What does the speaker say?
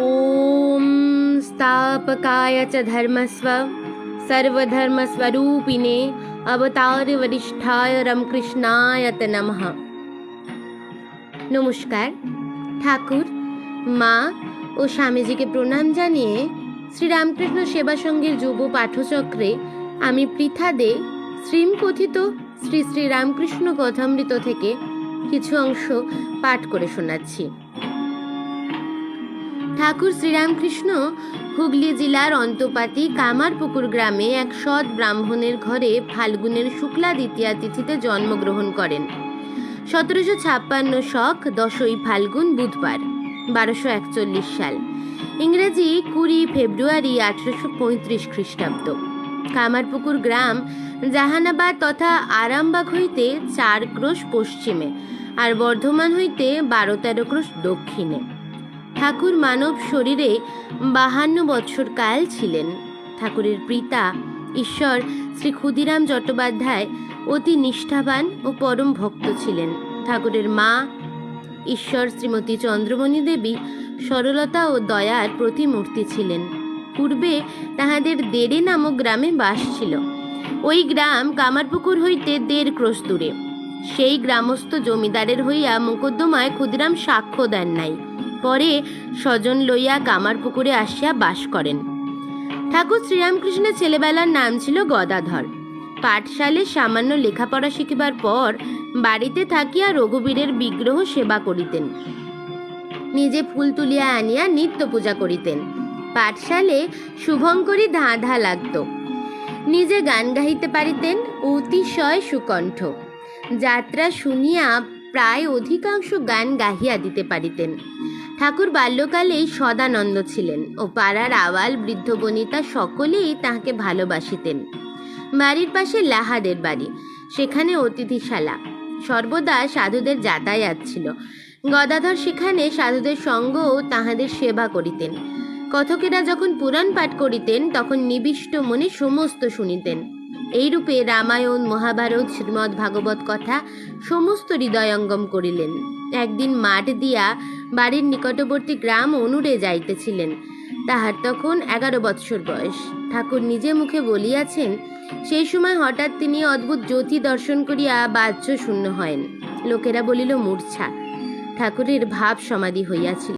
ॐ स्थापकाय च धर्मस्व सर्वधर्मस्वरूपिणे অবতারবরিষ্ঠায় রামকৃষ্ণায়ত নমঃ নমস্কার ঠাকুর মা ও স্বামীজিকে প্রণাম জানিয়ে শ্রীরামকৃষ্ণ সেবা সঙ্গের যুব পাঠচক্রে আমি পৃথা দে শ্রীম কথিত শ্রী শ্রী রামকৃষ্ণ কথামৃত থেকে কিছু অংশ পাঠ করে শোনাচ্ছি ঠাকুর শ্রীরামকৃষ্ণ হুগলি জেলার অন্তপাতি কামারপুকুর গ্রামে এক সৎ ব্রাহ্মণের ঘরে ফাল্গুনের শুক্লা দ্বিতীয়া তিথিতে জন্মগ্রহণ করেন। সতেরোশো ছাপ্পান্ন শক দশই ফাল্গুন বুধবার, বারোশো একচল্লিশ সাল। ইংরেজি কুড়ি ফেব্রুয়ারি আঠেরোশো পঁয়ত্রিশ খ্রিস্টাব্দ। কামারপুকুর গ্রাম জাহানাবাদ তথা আরামবাগ হইতে চার ক্রোশ পশ্চিমে আর বর্ধমান হইতে বারো তেরো ক্রোশ দক্ষিণে। ঠাকুর মানব শরীরে বাহান্ন বৎসর কাল ছিলেন। ঠাকুরের পিতা ঈশ্বর শ্রী ক্ষুদিরাম চট্টোপাধ্যায় অতি নিষ্ঠাবান ও পরম ভক্ত ছিলেন। ঠাকুরের মা ঈশ্বর শ্রীমতী চন্দ্রমণি দেবী সরলতা ও দয়ার প্রতিমূর্তি ছিলেন। পূর্বে তাহাদের দেড়ে নামক গ্রামে বাস ছিল। ওই গ্রাম কামারপুকুর হইতে দেড় ক্রোশ দূরে। সেই গ্রামস্থ জমিদারের হইয়া মোকদ্দমায় ক্ষুদিরাম সাক্ষ্য দেন নাই। পরে স্বজন লইয়া কামারপুকুরে আসিয়া বাস করেন। ঠাকুর শ্রীরামকৃষ্ণের ছেলেবেলার নাম ছিল গদাধর। পাঠশালে সামান্য লেখাপড়া শিখিবার পর বাড়িতে থাকিয়া রঘুবীরের বিগ্রহ সেবা করিতেন। নিজে ফুল তুলিয়া আনিয়া নিত্য পূজা করিতেন। পাঠশালে শুভঙ্করী ধাঁধা লাগত। নিজে গান গাহিতে পারিতেন, অতিশয় সুকণ্ঠ। যাত্রা শুনিয়া প্রায় অধিকাংশ গান গাহিয়া দিতে পারিতেন। ঠাকুর বাল্যকালেই সদানন্দ ছিলেন ও পাড়ার আওয়াল বৃদ্ধ বনিতা সকলেই তাহাকে ভালোবাসিতেন। বাড়ির পাশে লাহাদের বাড়ি, সেখানে অতিথিশালা। সর্বদা সাধুদের যাতায়াত ছিল। গদাধর সেখানে সাধুদের সঙ্গ ও তাহাদের সেবা করিতেন। কথকেরা যখন পুরাণ পাঠ করিতেন, তখন নিবিষ্ট মনে সমস্ত শুনিতেন। এইরূপে রামায়ণ, মহাভারত, শ্রীমদ্ ভাগবত কথা সমস্ত হৃদয়ঙ্গম করিলেন। একদিন মাঠ দিয়া বাড়ির নিকটবর্তী গ্রাম অনুরে যাইতেছিলেন। তাহার তখন এগারো বৎসর বয়স। ঠাকুর নিজে মুখে বলিয়াছেন, সেই সময় হঠাৎ তিনি অদ্ভুত জ্যোতি দর্শন করিয়া বাহ্য শূন্য হয়েন। লোকেরা বলিল, মূর্ছা। ঠাকুরের ভাব সমাধি হইয়াছিল।